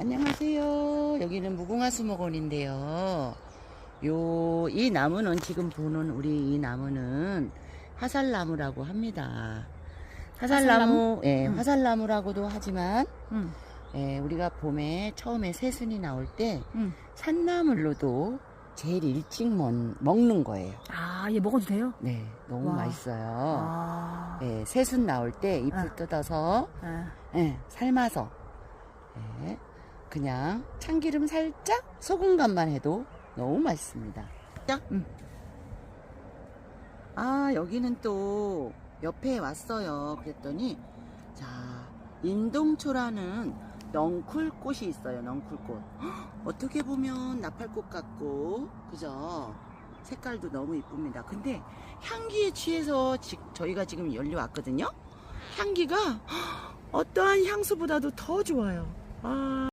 안녕하세요. 여기는 무궁화 수목원인데요. 요, 이 나무는 지금 보는 우리 이 나무는 화살나무라고 합니다. 화살나무, 예, 음. 화살나무라고도 하지만, 응, 예, 우리가 봄에 처음에 새순이 나올 때 응. 산나물로도 제일 일찍 먹, 먹는 거예요. 아, 얘 먹어도 돼요? 네, 너무 와. 맛있어요. 아, 예, 새순 나올 때 잎을 아. 뜯어서 아, 예, 삶아서 예, 그냥 참기름 살짝 소금 간만 해도 너무 맛있습니다. 자, 음. 아 여기는 또 옆에 왔어요. 그랬더니 자 인동초라는 넝쿨꽃이 있어요. 넝쿨꽃. 헉, 어떻게 보면 나팔꽃 같고 그죠? 색깔도 너무 이쁩니다. 근데 향기에 취해서 지- 저희가 지금 열려 왔거든요. 향기가 헉, 어떠한 향수보다도 더 좋아요. 아.